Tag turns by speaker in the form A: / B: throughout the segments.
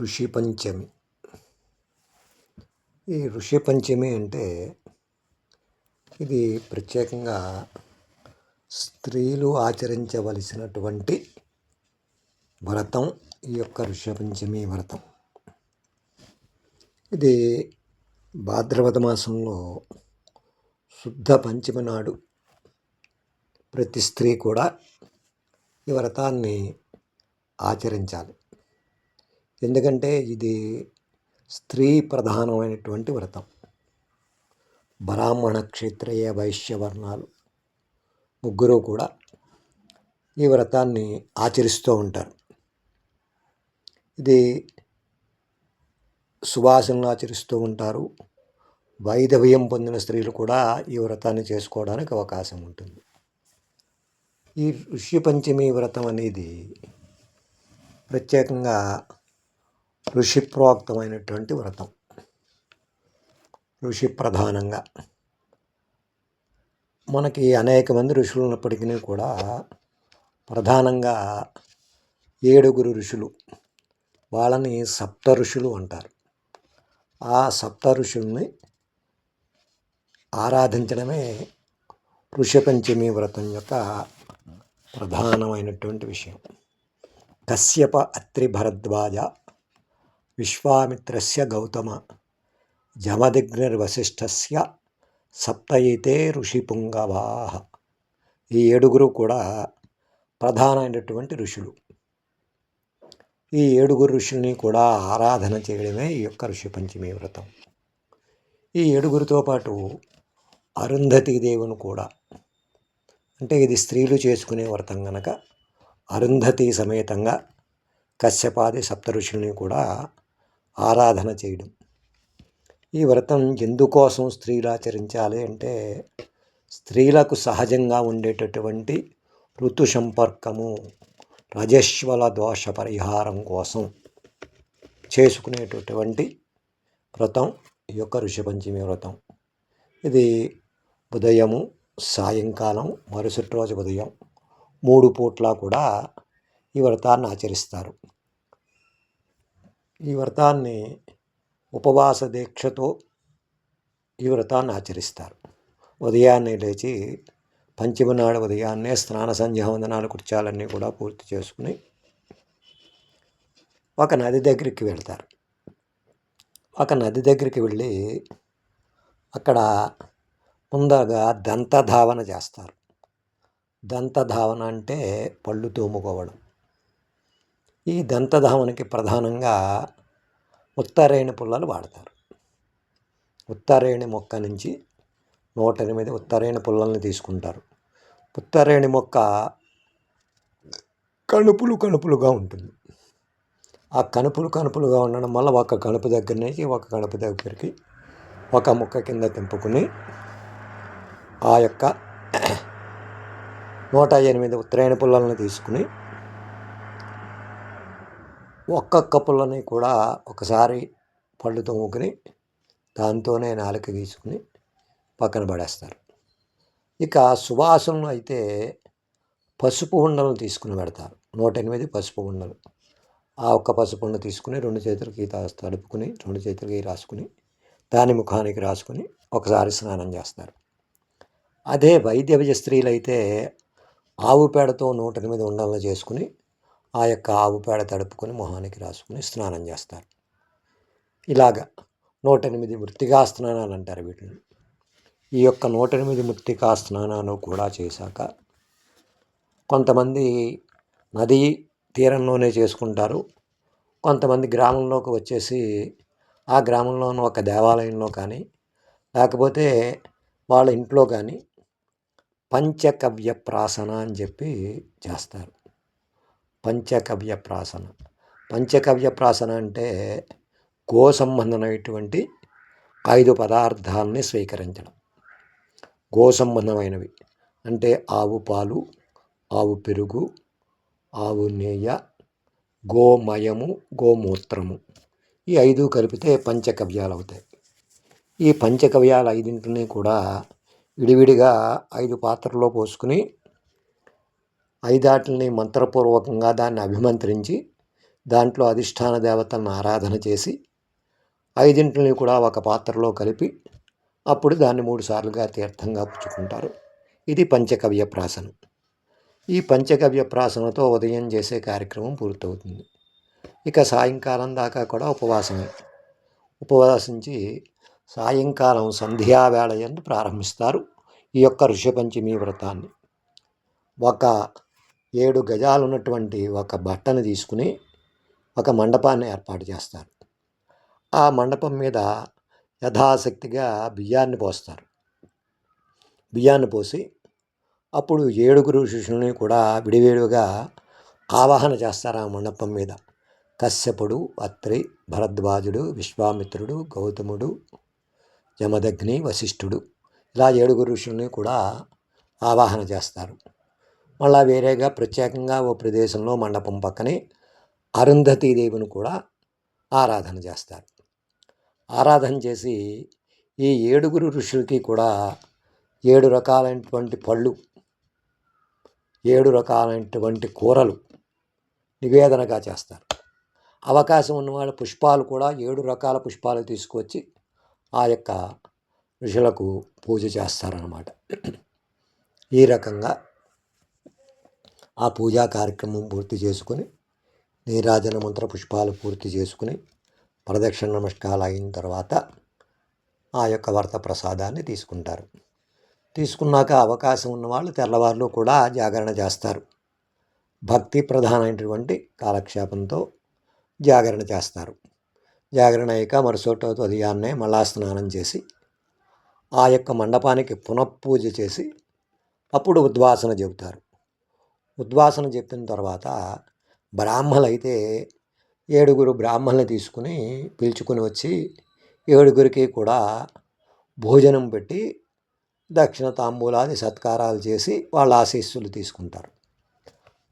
A: ఋషి పంచమి. ఈ ఋషి పంచమి అంటే ఇది ప్రత్యేకంగా స్త్రీలు ఆచరించవలసినటువంటి వ్రతం ఈ యొక్క ఋషి పంచమి వ్రతం. ఇది భాద్రపద మాసంలో శుద్ధ పంచమి నాడు ప్రతి స్త్రీ కూడా ఈ వ్రతాన్ని ఆచరించాలి. ఎందుకంటే ఇది స్త్రీ ప్రధానమైనటువంటి వ్రతం. బ్రాహ్మణ క్షత్రియ వైశ్య వర్ణాలు ముగ్గురు కూడా ఈ వ్రతాన్ని ఆచరిస్తూ ఉంటారు. ఇది సువాసనలు ఆచరిస్తూ ఉంటారు. వైదవ్యం పొందిన స్త్రీలు కూడా ఈ వ్రతాన్ని చేసుకోవడానికి అవకాశం ఉంటుంది. ఈ ఋషి పంచమి వ్రతం అనేది ప్రత్యేకంగా ఋషిప్రోక్తమైనటువంటి వ్రతం. ఋషి ప్రధానంగా. మనకి అనేక మంది ఋషులు ఉన్నప్పటికీ కూడా ప్రధానంగా ఏడుగురు ఋషులు వాళ్ళని సప్త ఋషులు అంటారు. ఆ సప్త ఋషుల్ని ఆరాధించడమే ఋషపంచమి వ్రతం యొక్క ప్రధానమైనటువంటి విషయం. కశ్యప అత్రి భరద్వాజ విశ్వామిత్రస్య గౌతమ జమదిగ్నిర్వశిష్ఠస్య సప్తయితే ఋషిపుంగవా ఈ ఏడుగురు కూడా ప్రధానమైనటువంటి ఋషులు. ఈ ఏడుగురు ఋషుల్ని కూడా ఆరాధన చేయడమే ఈ యొక్క ఋషి పంచమి వ్రతం. ఈ ఏడుగురితో పాటు అరుంధతి దేవుని కూడా. అంటే ఇది స్త్రీలు చేసుకునే వ్రతం కనుక అరుంధతి సమేతంగా కశ్యపాది సప్త ఋషుల్ని కూడా ఆరాధన చేయడం. ఈ వ్రతం ఎందుకోసం స్త్రీలు ఆచరించాలి అంటే స్త్రీలకు సహజంగా ఉండేటటువంటి ఋతు సంపర్కము రజస్వల దోష పరిహారం కోసం చేసుకునేటటువంటి వ్రతం ఈ యొక్క ఋషిపంచమి వ్రతం. ఇది ఉదయము సాయంకాలం మరుసటి రోజు ఉదయం మూడు పూట్ల కూడా ఈ వ్రతాన్ని ఆచరిస్తారు. ఈ వ్రతాన్ని ఉపవాస దీక్షతో ఈ వ్రతాన్ని ఆచరిస్తారు. ఉదయాన్నే లేచి పంచమ నాడు ఉదయాన్నే స్నాన సంధ్యావందనాలు కృత్యాలన్నీ కూడా పూర్తి చేసుకుని ఒక నది దగ్గరికి వెళ్తారు. ఒక నది దగ్గరికి వెళ్ళి అక్కడ ముందరగా దంతధావన చేస్తారు. దంతధావన అంటే పళ్ళు తోముకోవడం. ఈ దంతధావనకి ప్రధానంగా ఉత్తరేణి పుల్లలు వాడతారు. ఉత్తరేణి మొక్క నుంచి నూట ఎనిమిది ఉత్తరేణి పుల్లల్ని తీసుకుంటారు. ఉత్తరేణి మొక్క కణుపులు కణుపులుగా ఉంటుంది. ఆ కణుపులు కణుపులుగా ఉండడం వల్ల ఒక కణుపు దగ్గర నుంచి ఒక కణుపు దగ్గరికి ఒక ముక్క కింద తెంపుకుని ఆ యొక్క నూట ఎనిమిది ఉత్తరాయణ పుల్లలను తీసుకుని ఒక్కొక్క పుల్లని కూడా ఒకసారి పళ్ళు తోముకుని దాంతోనే నాలుక గీసుకుని పక్కన పడేస్తారు. ఇక సువాసనలు అయితే పసుపు ఉండలను తీసుకుని పెడతారు. నూట ఎనిమిది పసుపు ఉండలు. ఆ ఒక్క పసుపు ఉండ తీసుకుని రెండు చేతులకి తడుపుకుని రెండు చేతులకి రాసుకుని దాని ముఖానికి రాసుకుని ఒకసారి స్నానం చేస్తారు. అదే వైద్య స్త్రీలు అయితే ఆవు పేడతో నూట ఎనిమిది ఉండలను చేసుకుని ఆ యొక్క ఆవు పేడ తడుపుకొని మొహానికి రాసుకుని స్నానం చేస్తారు. ఇలాగ నూట ఎనిమిది మృతికా స్నానాలు అంటారు వీటిని. ఈ యొక్క నూట ఎనిమిది మృతికా స్నానాలు కూడా చేశాక కొంతమంది నది తీరంలోనే చేసుకుంటారు. కొంతమంది గ్రామంలోకి వచ్చేసి ఆ గ్రామంలోనూ ఒక దేవాలయంలో కానీ లేకపోతే వాళ్ళ ఇంట్లో కానీ పంచకవ్య ప్రాసన అని చెప్పి చేస్తారు. పంచకవ్య ప్రాసన పంచకవ్య ప్రాసన అంటే గో సంబంధమైనటువంటి ఐదు పదార్థాలని స్వీకరించడం. గో సంబంధమైనవి అంటే ఆవు పాలు ఆవు పెరుగు ఆవు నేయ గోమయము గోమూత్రము ఈ ఐదు కలిపితే పంచకవ్యాలు అవుతాయి ఈ పంచకవ్యాలు ఐదింటిని కూడా విడివిడిగా ఐదు పాత్రలో పోసుకుని ఐదాటిని మంత్రపూర్వకంగా దాన్ని అభిమంత్రించి దాంట్లో అధిష్టాన దేవతలను ఆరాధన చేసి ఐదింటిని కూడా ఒక పాత్రలో కలిపి అప్పుడు దాన్ని మూడుసార్లుగా తీర్థంగా పుచ్చుకుంటారు. ఇది పంచకవ్య ప్రాసనం. ఈ పంచకవ్య ప్రాసనతో ఉదయం చేసే కార్యక్రమం పూర్తవుతుంది. ఇక సాయంకాలం దాకా కూడా ఉపవాసమే. ఉపవాసించి సాయంకాలం సంధ్యావేళ ఎందు ప్రారంభిస్తారు ఈ యొక్క ఋషపంచమి వ్రతాన్ని. ఒక ఏడు గజాలు ఉన్నటువంటి ఒక బట్టను తీసుకుని ఒక మండపాన్ని ఏర్పాటు చేస్తారు. ఆ మండపం మీద యథాశక్తిగా బియ్యాన్ని పోస్తారు. బియ్యాన్ని పోసి అప్పుడు ఏడుగురు శిష్యుల్ని కూడా విడివేడుగా ఆవాహన చేస్తారు ఆ మండపం మీద. కశ్యపుడు అత్రి భరద్వాజుడు విశ్వామిత్రుడు గౌతముడు యమదగ్ని వశిష్ఠుడు ఇలా ఏడుగురు ఋషుల్ని కూడా ఆవాహన చేస్తారు. మళ్ళా వేరేగా ప్రత్యేకంగా ఓ ప్రదేశంలో మండపం పక్కనే అరుంధతీదేవిని కూడా ఆరాధన చేస్తారు. ఆరాధన చేసి ఈ ఏడుగురు ఋషులకి కూడా ఏడు రకాలైనటువంటి పళ్ళు ఏడు రకాలైనటువంటి కూరలు నివేదనగా చేస్తారు. అవకాశం ఉన్నవాళ్ళ పుష్పాలు కూడా ఏడు రకాల పుష్పాలు తీసుకొచ్చి ఆ యొక్క ఋషులకు పూజ చేస్తారన్నమాట. ఈ రకంగా ఆ పూజా కార్యక్రమం పూర్తి చేసుకుని నీరాజన మంత్ర పుష్పాలు పూర్తి చేసుకుని ప్రదక్షిణ నమస్కారాలు అయిన తర్వాత ఆ యొక్క వర్త ప్రసాదాన్ని తీసుకుంటారు. తీసుకున్నాక అవకాశం ఉన్నవాళ్ళు తెల్లవారులు కూడా జాగరణ చేస్తారు. భక్తి ప్రధానమైనటువంటి కాలక్షేపంతో జాగరణ చేస్తారు. జాగరణ అయ్యాక మరుసటి ఉదయాన్నే మళ్ళా స్నానం చేసి ఆ యొక్క మండపానికి పునఃపూజ చేసి అప్పుడు ఉద్వాసన చెబుతారు. ఉద్వాసన చెప్పిన తర్వాత బ్రాహ్మలైతే ఏడుగురు బ్రాహ్మణులు తీసుకుని పిలుచుకుని వచ్చి ఏడుగురికి కూడా భోజనం పెట్టి దక్షిణ తాంబూలాది సత్కారాలు చేసి వాళ్ళ ఆశీస్సులు తీసుకుంటారు.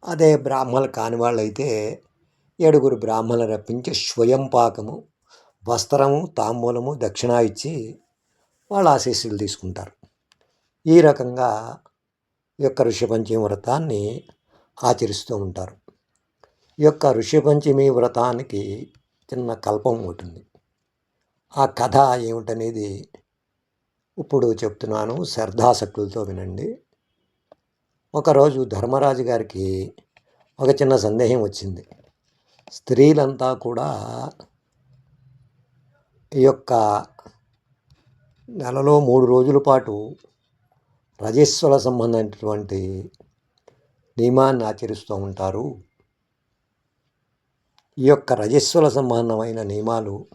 A: అదే బ్రాహ్మణులు కాని వాళ్ళైతే ఏడుగురు బ్రాహ్మణులు రప్పించి స్వయం పాకము వస్త్రము తాంబూలము దక్షిణ ఇచ్చి వాళ్ళ ఆశీస్సులు తీసుకుంటారు. ఈ రకంగా ఈ యొక్క ఋషిపంచమి వ్రతాన్ని ఆచరిస్తూ ఉంటారు. ఈ యొక్క ఋషిపంచమి వ్రతానికి చిన్న కల్పం ఉంటుంది ఆ కథ ఏమిటనేది ఇప్పుడు చెప్తున్నాను శ్రద్ధాశక్తులతో వినండి. ఒకరోజు ధర్మరాజు గారికి ఒక చిన్న సందేహం వచ్చింది. స్త్రీలంతా కూడా ఈ యొక్క నెలలో మూడు రోజుల పాటు రజస్వల సంబంధమైనటువంటి నియమాన్ని ఆచరిస్తూ ఉంటారు. ఈ యొక్క రజస్వల సంబంధమైన నియమాలు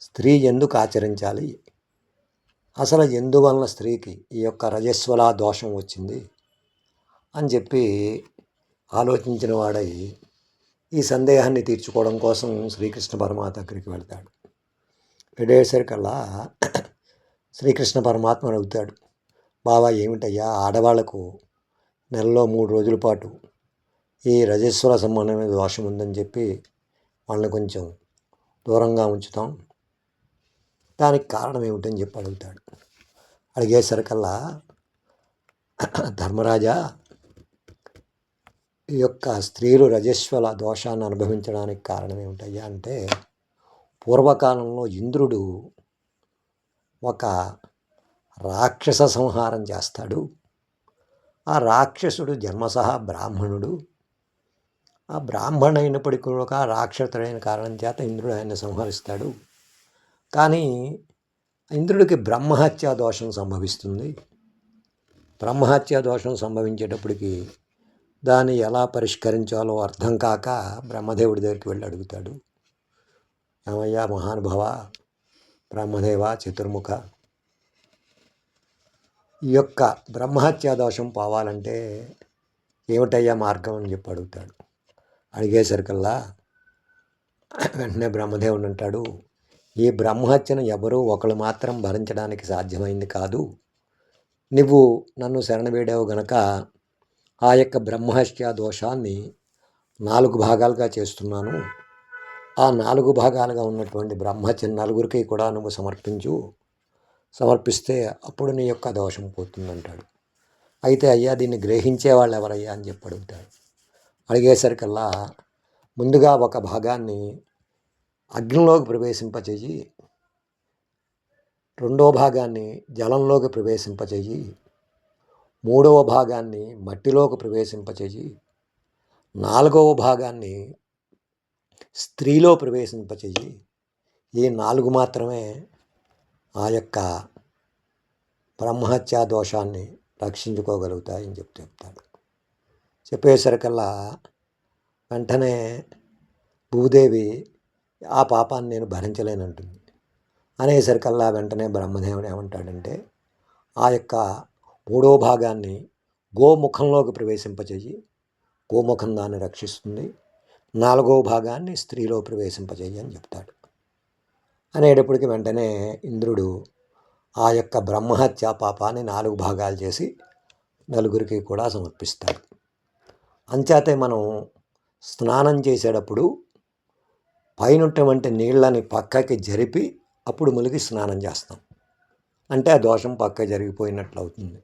A: స్త్రీ ఎందుకు ఆచరించాలి? అసలు ఎందువలన స్త్రీకి ఈ యొక్క రజస్వల దోషం వచ్చింది? అని చెప్పి ఆలోచించిన వాడై ఈ సందేహాన్ని తీర్చుకోవడం కోసం శ్రీకృష్ణ పరమాత్మ దగ్గరికి వెళ్తాడు. వెళ్ళేసరికల్లా శ్రీకృష్ణ పరమాత్మ అడుగుతాడు బావా ఏమిటయ్యా? ఆడవాళ్ళకు నెలలో మూడు రోజుల పాటు ఈ రజస్వల సంబంధమైన దోషం ఉందని చెప్పి వాళ్ళని కొంచెం దూరంగా ఉంచుతాం. దానికి కారణం ఏమిటని చెప్పి అడుగుతాడు. అడిగేసరికల్లా ధర్మరాజా ఈ యొక్క స్త్రీలు రజస్వల దోషాన్ని అనుభవించడానికి కారణం ఏమిటయ్యా అంటే పూర్వకాలంలో ఇంద్రుడు ఒక రాక్షస సంహారం చేస్తాడు. ఆ రాక్షసుడు జన్మసహా బ్రాహ్మణుడు. ఆ బ్రాహ్మణ అయినప్పటికీ కూడా రాక్షసుడైన కారణం చేత ఇంద్రుడు ఆయన సంహరిస్తాడు. కానీ ఇంద్రుడికి బ్రహ్మహత్యా దోషం సంభవిస్తుంది. బ్రహ్మహత్యా దోషం సంభవించేటప్పటికి దాన్ని ఎలా పరిష్కరించాలో అర్థం కాక బ్రహ్మదేవుడి దగ్గరికి వెళ్ళి అడుగుతాడు. ఏమయ్యా మహానుభవ బ్రహ్మదేవ చతుర్ముఖ ఈ యొక్క బ్రహ్మహత్యా దోషం పోవాలంటే ఏమిటయ్యా మార్గం అని చెప్పి అడుగుతాడు. అడిగేసరికల్లా వెంటనే బ్రహ్మదేవుడు అంటాడు ఈ బ్రహ్మహత్యను ఎవరూ ఒకరు మాత్రం భరించడానికి సాధ్యమైంది కాదు. నువ్వు నన్ను శరణవేడావు గనక ఆ యొక్క బ్రహ్మహత్యా దోషాన్ని నాలుగు భాగాలుగా చేస్తున్నాను. ఆ నాలుగు భాగాలుగా ఉన్నటువంటి బ్రహ్మహత్య నలుగురికి కూడా నువ్వు సమర్పించు. సమర్పిస్తే అప్పుడు నీ యొక్క దోషం పోతుందంటాడు. అయితే అయ్యా దీన్ని గ్రహించే వాళ్ళు ఎవరయ్యా అని చెప్పి అడుగుతాడు. అడిగేసరికల్లా ముందుగా ఒక భాగాన్ని అగ్నిలోకి ప్రవేశింపచేయి రెండో భాగాన్ని జలంలోకి ప్రవేశింపచేయి మూడవ భాగాన్ని మట్టిలోకి ప్రవేశింపచేయి నాలుగవ భాగాన్ని స్త్రీలో ప్రవేశింపచేయి. ఈ నాలుగు మాత్రమే ఆ యొక్క బ్రహ్మహత్యా దోషాన్ని రక్షించుకోగలుగుతాయని చెప్పి చెప్తాడు. చెప్పేసరికల్లా వెంటనే భూదేవి ఆ పాపాన్ని నేను భరించలేనంటుంది. అనేసరికల్లా వెంటనే బ్రహ్మదేవుడు ఏమంటాడంటే ఆ యొక్క మూడో భాగాన్ని గోముఖంలోకి ప్రవేశింపచేయి. గోముఖం దాన్ని రక్షిస్తుంది. నాలుగో భాగాన్ని స్త్రీలో ప్రవేశింపచేయి అని చెప్తాడు. అనేటప్పటికి వెంటనే ఇంద్రుడు ఆ యొక్క బ్రహ్మహత్య పాపాన్ని నాలుగు భాగాలు చేసి నలుగురికి కూడా సమర్పిస్తాడు. అంచేతే మనం స్నానం చేసేటప్పుడు పైనటువంటి నీళ్ళని పక్కకి జరిపి అప్పుడు ములిగి స్నానం చేస్తాం. అంటే ఆ దోషం పక్క జరిగిపోయినట్లు అవుతుంది.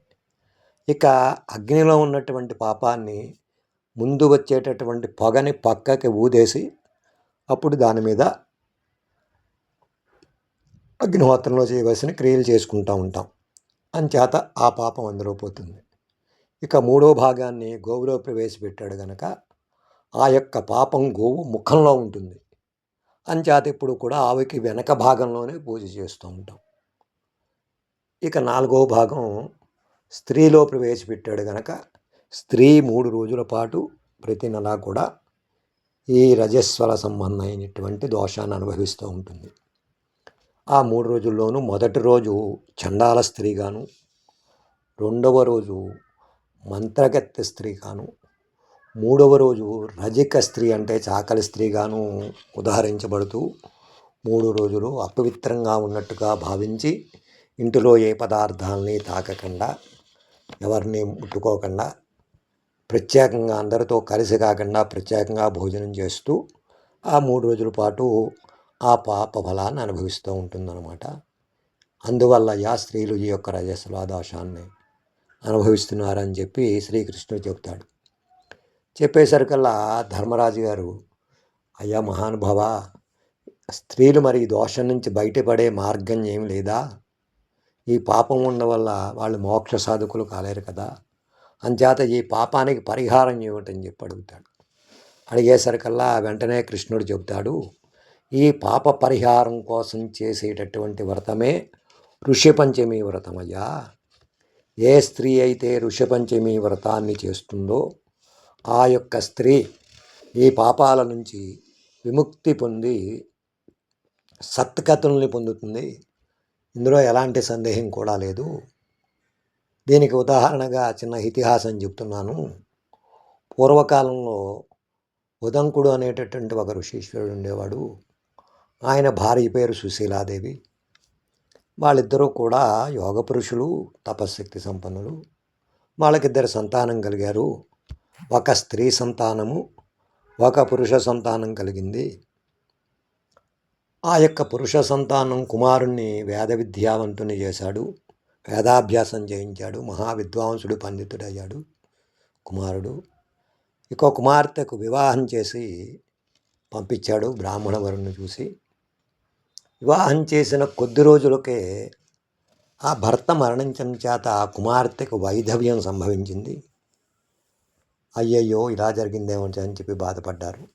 A: ఇక అగ్నిలో ఉన్నటువంటి పాపాన్ని ముందు వచ్చేటటువంటి పొగని పక్కకి ఊదేసి అప్పుడు దాని మీద అగ్నిహోత్రంలో చేయవలసిన క్రియలు చేసుకుంటూ ఉంటాం. అంచేత ఆ పాపం అందులో పోతుంది. ఇక మూడో భాగాన్ని గోవులో ప్రవేశపెట్టాడు గనక ఆ యొక్క పాపం గోవు ముఖంలో ఉంటుంది. అంచేత ఇప్పుడు కూడా ఆవికి వెనక భాగంలోనే పూజ చేస్తూ ఉంటాం. ఇక నాలుగో భాగం స్త్రీలో ప్రవేశపెట్టాడు గనక స్త్రీ మూడు రోజుల పాటు ప్రతి నెలా కూడా ఈ రజస్వల సంబంధమైనటువంటి దోషాన్ని అనుభవిస్తూ ఉంటుంది. ఆ మూడు రోజుల్లోనూ మొదటి రోజు చండాల స్త్రీగాను రెండవ రోజు మంత్రగత్తె స్త్రీగాను మూడవ రోజు రజిక స్త్రీ అంటే చాకలి స్త్రీగాను ఉదాహరించబడుతూ మూడు రోజులు అపవిత్రంగా ఉన్నట్టుగా భావించి ఇంటిలో ఏ పదార్థాలని తాకకుండా ఎవరిని ముట్టుకోకుండా ప్రత్యేకంగా అందరితో కలిసి కాకుండా ప్రత్యేకంగా భోజనం చేస్తూ ఆ మూడు రోజుల పాటు ఆ పాప ఫలాన్ని అనుభవిస్తూ ఉంటుందన్నమాట. అందువల్ల యా స్త్రీలు ఈ యొక్క రజస్వాదోషాన్ని అనుభవిస్తున్నారని చెప్పి శ్రీకృష్ణుడు చెప్తాడు చెప్పేసరికల్లా ధర్మరాజు గారు అయ్యా మహానుభావ స్త్రీలు మరి ఈ దోషం నుంచి బయటపడే మార్గం ఏం లేదా? ఈ పాపం ఉండడం వల్ల వాళ్ళు మోక్ష సాధకులు కాలేరు కదా. అంచేత ఈ పాపానికి పరిహారం ఏమిటని చెప్పి అడుగుతాడు. అడిగేసరికల్లా వెంటనే కృష్ణుడు చెబుతాడు ఈ పాప పరిహారం కోసం చేసేటటువంటి వ్రతమే ఋషిపంచమి వ్రతమయ్యా ఏ స్త్రీ అయితే ఋషిపంచమి వ్రతాన్ని చేస్తుందో ఆ యొక్క స్త్రీ ఈ పాపాల నుంచి విముక్తి పొంది సత్కతుల్ని పొందుతుంది. ఇందులో ఎలాంటి సందేహం కూడా లేదు. దీనికి ఉదాహరణగా చిన్న ఇతిహాసం చెప్తున్నాను. పూర్వకాలంలో ఉదంకుడు అనేటటువంటి ఒక ఋషీశ్వరుడు ఉండేవాడు. ఆయన భార్య పేరు సుశీలాదేవి. వాళ్ళిద్దరూ కూడా యోగ పురుషులు తపశక్తి సంపన్నులు. వాళ్ళకిద్దరు సంతానం కలిగారు. ఒక స్త్రీ సంతానము ఒక పురుష సంతానం కలిగింది. ఆ యొక్క పురుష సంతానం కుమారుణ్ణి వేద విద్యావంతుని చేశాడు. వేదాభ్యాసం చేయించాడు. మహావిద్వాంసుడు పండితుడయ్యాడు కుమారుడు. ఇక కుమార్తెకు వివాహం చేసి పంపించాడు బ్రాహ్మణ వరుణ్ణి చూసి. వివాహం చేసిన కొద్ది రోజులకే ఆ భర్త మరణించడం చేత ఆ కుమార్తెకు వైధవ్యం సంభవించింది. అయ్యయ్యో ఇలా జరిగిందేమో అని చెప్పి బాధపడ్డారు.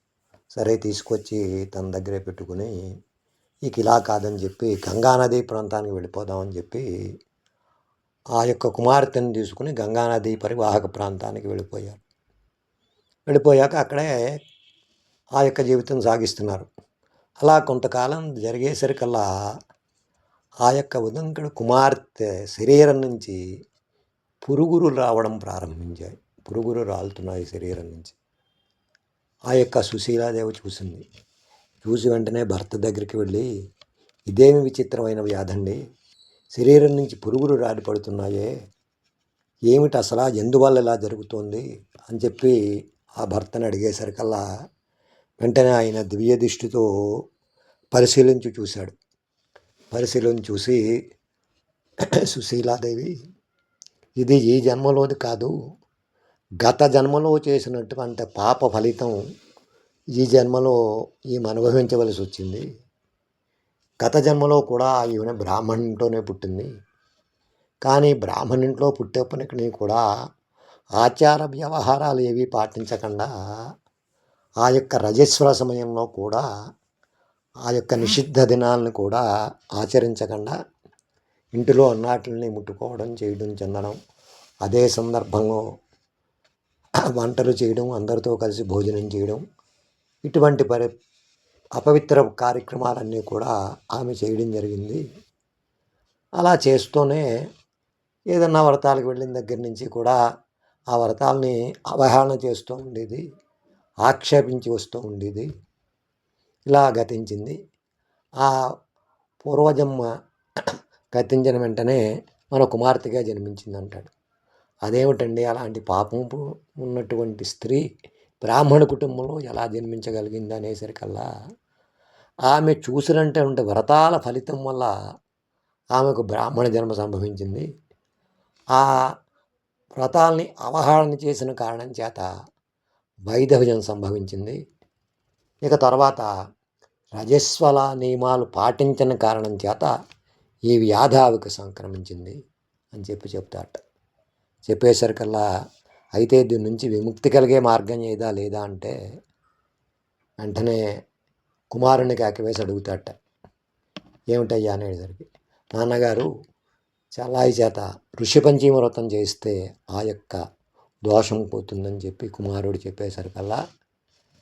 A: సరే తీసుకొచ్చి తన దగ్గరే పెట్టుకుని ఇక ఇలా కాదని చెప్పి గంగానది ప్రాంతానికి వెళ్ళిపోదామని చెప్పి ఆ యొక్క కుమార్తెను తీసుకుని గంగానది పరివాహక ప్రాంతానికి వెళ్ళిపోయారు. వెళ్ళిపోయాక అక్కడే ఆ యొక్క జీవితం సాగిస్తున్నారు. అలా కొంతకాలం జరిగేసరికల్లా ఆ యొక్క ఉదంకుడు కుమార్తె శరీరం నుంచి పురుగులు రావడం ప్రారంభించాయి. పురుగులు రాలుతున్నాయి శరీరం నుంచి. ఆ యొక్క సుశీలాదేవి చూసింది. చూసి వెంటనే భర్త దగ్గరికి వెళ్ళి ఇదేమి విచిత్రమైన వ్యాధండి? శరీరం నుంచి పురుగులు రాడిపడుతున్నాయే ఏమిటి అసలు? ఎందువల్ల ఇలా జరుగుతోంది? అని చెప్పి ఆ భర్తను అడిగేసరికల్లా వెంటనే ఆయన దివ్య దృష్టితో పరిశీలించి చూశాడు. పరిశీలన చూసి సుశీలాదేవి ఇది ఈ జన్మలోది కాదు. గత జన్మలో చేసినటువంటి పాప ఫలితం ఈ జన్మలో ఈమె అనుభవించవలసి వచ్చింది. గత జన్మలో కూడా ఈమె బ్రాహ్మణింట్లోనే పుట్టింది. కానీ బ్రాహ్మణింట్లో పుట్టేప్పటికీ కూడా ఆచార వ్యవహారాలు ఏవి పాటించకుండా ఆ యొక్క రజస్వర సమయంలో కూడా ఆ యొక్క నిషిద్ధ దినాలను కూడా ఆచరించకుండా ఇంటిలో అన్నాటిని ముట్టుకోవడం చేయడం చెందడం అదే సందర్భంలో వంటలు చేయడం అందరితో కలిసి భోజనం చేయడం ఇటువంటి పరి అపవిత్ర కార్యక్రమాలన్నీ కూడా ఆమె చేయడం జరిగింది. అలా చేస్తూనే ఏదన్నా వ్రతాలకు వెళ్ళిన దగ్గర నుంచి కూడా ఆ వ్రతాలని అవహేళన చేస్తూ ఉండేది. ఆక్షేపించి వస్తూ ఉండేది. ఇలా గతించింది. ఆ పూర్వజన్మ గతించిన వెంటనే మన కుమార్తెగా జన్మించింది అంటాడు అదేమిటండి అలాంటి పాపం ఉన్నటువంటి స్త్రీ బ్రాహ్మణ కుటుంబంలో ఎలా జన్మించగలిగింది అనేసరికల్లా ఆమె చూసినటువంటి వ్రతాల ఫలితం వల్ల ఆమెకు బ్రాహ్మణ జన్మ సంభవించింది. ఆ వ్రతాల్ని అవహేళన చేసిన కారణం చేత వైధవ్యం సంభవించింది. ఇక తర్వాత రజస్వల నియమాలు పాటించిన కారణం చేత ఈ వ్యాధావికి సంక్రమించింది అని చెప్పి చెప్తాట చెప్పేసరికల్లా అయితే దీని నుంచి విముక్తి కలిగే మార్గం ఏదా లేదా అంటే వెంటనే కుమారుని కాకివేసి అడుగుతాట ఏమిటయ్యా అనేసరికి నాన్నగారు చలాయి చేత ఋషిపంచమి వ్రతం చేస్తే ఆ యొక్క దోషం పోతుందని చెప్పి కుమారుడు చెప్పేసరికల్లా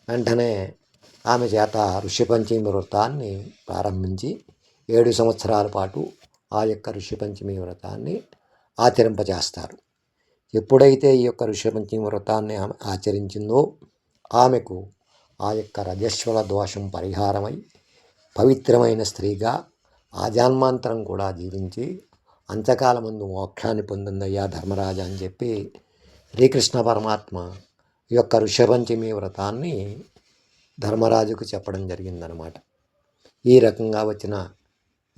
A: వెంటనే ఆమె చేత ఋషిపంచమి వ్రతాన్ని ప్రారంభించి ఏడు సంవత్సరాల పాటు ఆ యొక్క ఋషిపంచమి వ్రతాన్ని ఆచరింపజేస్తారు. ఎప్పుడైతే ఈ యొక్క ఋషిపంచమి వ్రతాన్ని ఆమె ఆచరించిందో ఆమెకు ఆ యొక్క రజస్వల దోషం పరిహారమై పవిత్రమైన స్త్రీగా ఆజాన్మాంతరం కూడా జీవించి అంతకాలమందు మోక్షాన్ని పొందిందయ్యా ధర్మరాజా అని చెప్పి శ్రీకృష్ణ పరమాత్మ ఈ యొక్క ఋషభంచమి వ్రతాన్ని ధర్మరాజుకు చెప్పడం జరిగిందనమాట. ఈ రకంగా వచ్చిన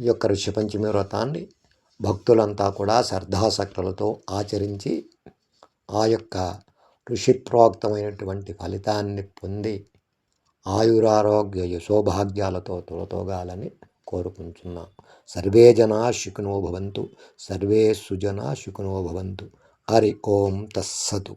A: ఈ యొక్క ఋషిపంచమి వ్రతాన్ని భక్తులంతా కూడా శ్రద్ధాసక్తులతో ఆచరించి ఆ యొక్క ఋషిప్రోక్తమైనటువంటి ఫలితాన్ని పొంది ఆయురారోగ్య యశోభాగ్యాలతో తొలతోగాలని కోరుకుంటున్నాం. సర్వే జనా శుకునో భవంతు సర్వే సుజనా శుకునో భవంతు. హరి ఓం తస్సదు